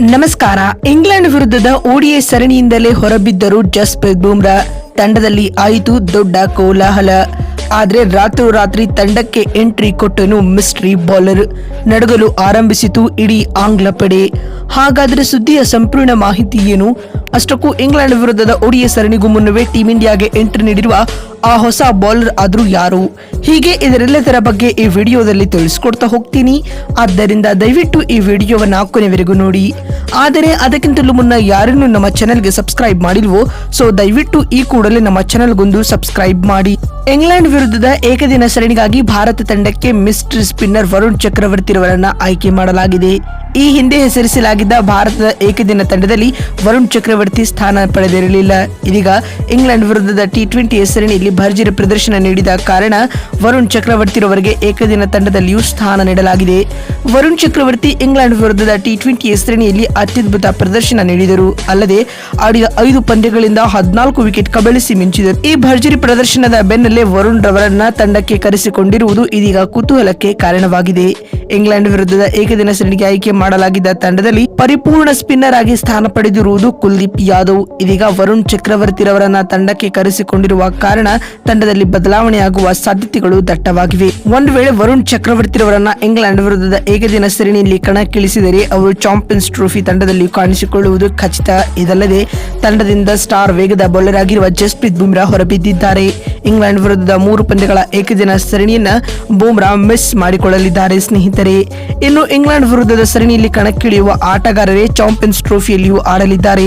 ನಮಸ್ಕಾರ. ಇಂಗ್ಲೆಂಡ್ ವಿರುದ್ಧದ ಓಡಿಎ ಸರಣಿಯಿಂದಲೇ ಹೊರಬಿದ್ದರು ಜಸ್ಪ್ರೀತ್ ಬೂಮ್ರಾ ತಂಡದಲ್ಲಿ ಆಯಿತು ದೊಡ್ಡ ಕೋಲಾಹಲ. ಆದರೆ ರಾತ್ರೋರಾತ್ರಿ ತಂಡಕ್ಕೆ ಎಂಟ್ರಿ ಕೊಟ್ಟನು ಮಿಸ್ಟ್ರಿ ಬೌಲರ್. ನಡಗಲು ಆರಂಭಿಸಿತು ಇಡೀ ಆಂಗ್ಲ ಪಡೆ. ಹಾಗಾದರೆ ಸುದ್ದಿಯ ಸಂಪೂರ್ಣ ಮಾಹಿತಿ ಏನು? ಅಷ್ಟಕ್ಕೂ ಇಂಗ್ಲೆಂಡ್ ವಿರುದ್ಧದ ಒಡಿಯ ಸರಣಿಗೂ ಮುನ್ನವೇ ಟೀಂ ಇಂಡಿಯಾಗೆ ಎಂಟ್ರಿ ನೀಡಿರುವ ಆ ಹೊಸ ಬೌಲರ್ ಆದರೂ ಯಾರು? ಹೀಗೆ ಇದರೆಲ್ಲದರ ಬಗ್ಗೆ ಈ ವಿಡಿಯೋದಲ್ಲಿ ತಿಳಿಸ್ಕೊಡ್ತಾ ಹೋಗ್ತೀನಿ. ಆದ್ದರಿಂದ ದಯವಿಟ್ಟು ಈ ವಿಡಿಯೋವನ್ನು ಕೊನೆವರೆಗೂ ನೋಡಿ. ಆದರೆ ಅದಕ್ಕಿಂತಲೂ ಮುನ್ನ ಯಾರನ್ನು ನಮ್ಮ ಚಾನೆಲ್ಗೆ ಸಬ್ಸ್ಕ್ರೈಬ್ ಮಾಡಿಲ್ವೋ ಸೊ ದಯವಿಟ್ಟು ಈ ಕೂಡಲೇ ನಮ್ಮ ಚಾನೆಲ್ಗೊಂದು ಸಬ್ಸ್ಕ್ರೈಬ್ ಮಾಡಿ. ಇಂಗ್ಲೆಂಡ್ ವಿರುದ್ಧದ ಏಕದಿನ ಸರಣಿಗಾಗಿ ಭಾರತ ತಂಡಕ್ಕೆ ಮಿಸ್ಟರ್ ಸ್ಪಿನ್ನರ್ ವರುಣ್ ಚಕ್ರವರ್ತಿ ಚಕ್ರವರ್ತಿರವರನ್ನ ಆಯ್ಕೆ ಮಾಡಲಾಗಿದೆ. ಈ ಹಿಂದೆ ಹೆಸರಿಸಲಾಗಿದ್ದ ಭಾರತದ ಏಕದಿನ ತಂಡದಲ್ಲಿ ವರುಣ್ ಚಕ್ರವರ್ತಿ ಸ್ಥಾನ ಪಡೆದಿರಲಿಲ್ಲ. ಇದೀಗ ಇಂಗ್ಲೆಂಡ್ ವಿರುದ್ಧದ ಟಿ ಟ್ವೆಂಟಿ ಸರಣಿಯಲ್ಲಿ ಭರ್ಜರಿ ಪ್ರದರ್ಶನ ನೀಡಿದ ಕಾರಣ ವರುಣ್ ಚಕ್ರವರ್ತಿ ರವರಿಗೆ ಏಕದಿನ ತಂಡದಲ್ಲಿಯೂ ಸ್ಥಾನ ನೀಡಲಾಗಿದೆ. ವರುಣ್ ಚಕ್ರವರ್ತಿ ಇಂಗ್ಲೆಂಡ್ ವಿರುದ್ಧದ ಟಿ ಟ್ವೆಂಟಿ ಸರಣಿಯಲ್ಲಿ ಅತ್ಯದ್ಭುತ ಪ್ರದರ್ಶನ ನೀಡಿದರು. ಅಲ್ಲದೆ, ಆಡಿದ ಐದು ಪಂದ್ಯಗಳಿಂದ ಹದಿನಾಲ್ಕು ವಿಕೆಟ್ ಕಬಳಿಸಿ ಮಿಂಚಿದರು. ಈ ಭರ್ಜರಿ ಪ್ರದರ್ಶನದ ಬೆನ್ನಲ್ಲೇ ವರುಣ್ ರವರನ್ನ ತಂಡಕ್ಕೆ ಕರೆಸಿಕೊಂಡಿರುವುದು ಇದೀಗ ಕುತೂಹಲಕ್ಕೆ ಕಾರಣವಾಗಿದೆ. ಇಂಗ್ಲೆಂಡ್ ವಿರುದ್ಧದ ಏಕದಿನ ಸರಣಿಗೆ ಆಯ್ಕೆ ಮಾಡಲಾಗಿದ್ದ ತಂಡದಲ್ಲಿ ಪರಿಪೂರ್ಣ ಸ್ಪಿನ್ನರ್ ಆಗಿ ಸ್ಥಾನ ಪಡೆದಿರುವುದು ಕುಲ್ದೀಪ್ ಯಾದವ್. ಇದೀಗ ವರುಣ್ ಚಕ್ರವರ್ತಿರವರನ್ನ ತಂಡಕ್ಕೆ ಕರೆಸಿಕೊಂಡಿರುವ ಕಾರಣ ತಂಡದಲ್ಲಿ ಬದಲಾವಣೆಯಾಗುವ ಸಾಧ್ಯತೆಗಳು ದಟ್ಟವಾಗಿವೆ. ಒಂದು ವೇಳೆ ವರುಣ್ ಚಕ್ರವರ್ತಿರವರನ್ನ ಇಂಗ್ಲೆಂಡ್ ವಿರುದ್ಧದ ಏಕದಿನ ಸರಣಿಯಲ್ಲಿ ಕಣಕ್ಕಿಳಿಸಿದರೆ ಅವರು ಚಾಂಪಿಯನ್ಸ್ ಟ್ರೋಫಿ ತಂಡದಲ್ಲಿ ಕಾಣಿಸಿಕೊಳ್ಳುವುದು ಖಚಿತ. ಇದಲ್ಲದೆ ತಂಡದಿಂದ ಸ್ಟಾರ್ ವೇಗದ ಬೌಲರ್ ಆಗಿರುವ ಜಸ್ಪ್ರೀತ್ ಬುಮ್ರಾ ಹೊರಬಿದ್ದಿದ್ದಾರೆ. ಇಂಗ್ಲೆಂಡ್ ವಿರುದ್ಧದ ಮೂರು ಪಂದ್ಯಗಳ ಏಕದಿನ ಸರಣಿಯನ್ನ ಬೂಮ್ರಾ ಮಿಸ್ ಮಾಡಿಕೊಳ್ಳಲಿದ್ದಾರೆ ಸ್ನೇಹಿತರೆ. ಇನ್ನು ಇಂಗ್ಲೆಂಡ್ ವಿರುದ್ಧದ ಸರಣಿಯಲ್ಲಿ ಕಣಕ್ಕಿಳಿಯುವ ಆಟಗಾರರೇ ಚಾಂಪಿಯನ್ಸ್ ಟ್ರೋಫಿಯಲ್ಲಿಯೂ ಆಡಲಿದ್ದಾರೆ.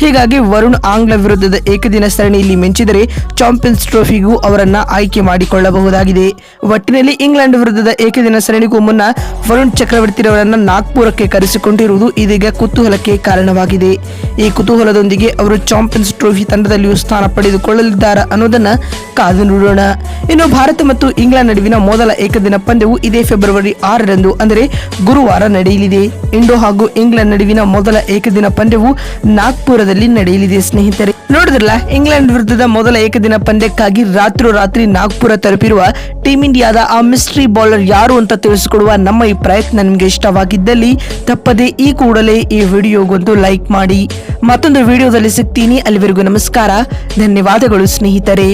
ಹೀಗಾಗಿ ವರುಣ್ ಆಂಗ್ಲ ವಿರುದ್ಧದ ಏಕದಿನ ಸರಣಿಯಲ್ಲಿ ಮೆಂಚಿದರೆ ಚಾಂಪಿಯನ್ಸ್ ಟ್ರೋಫಿಗೂ ಅವರನ್ನ ಆಯ್ಕೆ ಮಾಡಿಕೊಳ್ಳಬಹುದಾಗಿದೆ. ಒಟ್ಟಿನಲ್ಲಿ ಇಂಗ್ಲೆಂಡ್ ವಿರುದ್ಧದ ಏಕದಿನ ಸರಣಿಗೂ ಮುನ್ನ ವರುಣ್ ಚಕ್ರವರ್ತಿರವರನ್ನ ನಾಗ್ಪುರಕ್ಕೆ ಕರೆಸಿಕೊಂಡಿರುವುದು ಇದೀಗ ಕುತೂಹಲಕ್ಕೆ ಕಾರಣವಾಗಿದೆ. ಈ ಕುತೂಹಲದೊಂದಿಗೆ ಅವರು ಚಾಂಪಿಯನ್ಸ್ ಟ್ರೋಫಿ ತಂಡದಲ್ಲಿಯೂ ಸ್ಥಾನ ಪಡೆದುಕೊಳ್ಳಲಿದ್ದಾರೆ ಅನ್ನೋದನ್ನ ಕಾದು ನೋಡೋಣ. ಇನ್ನು ಭಾರತ ಮತ್ತು ಇಂಗ್ಲೆಂಡ್ ನಡುವಿನ ಮೊದಲ ಏಕದಿನ ಪಂದ್ಯವು ಇದೇ ಫೆಬ್ರವರಿ ಆರರಂದು, ಅಂದರೆ ಗುರುವಾರ ನಡೆಯಲಿದೆ. ಇಂಡೋ ಹಾಗೂ ಇಂಗ್ಲೆಂಡ್ ನಡುವಿನ ಮೊದಲ ಏಕದಿನ ಪಂದ್ಯವು ನಾಗ್ಪುರದಲ್ಲಿ ನಡೆಯಲಿದೆ, ಸ್ನೇಹಿತರೆ. ನೋಡಿದ್ರಲ್ಲ, ಇಂಗ್ಲೆಂಡ್ ವಿರುದ್ಧದ ಮೊದಲ ಏಕದಿನ ಪಂದ್ಯಕ್ಕಾಗಿ ರಾತ್ರೋರಾತ್ರಿ ನಾಗ್ಪುರ ತಲುಪಿರುವ ಟೀಂ ಇಂಡಿಯಾದ ಆ ಮಿಸ್ಟ್ರಿ ಬೌಲರ್ ಯಾರು ಅಂತ ತಿಳಿಸಿಕೊಡುವ ನಮ್ಮ ಈ ಪ್ರಯತ್ನ ನಿಮಗೆ ಇಷ್ಟವಾಗಿದ್ದಲ್ಲಿ ತಪ್ಪದೆ ಈ ಕೂಡಲೇ ಈ ವಿಡಿಯೋಗೊಂದು ಲೈಕ್ ಮಾಡಿ. ಮತ್ತೊಂದು ವಿಡಿಯೋದಲ್ಲಿ ಸಿಗ್ತೀನಿ. ಅಲ್ಲಿವರೆಗೂ ನಮಸ್ಕಾರ. ಧನ್ಯವಾದಗಳು, ಸ್ನೇಹಿತರೆ.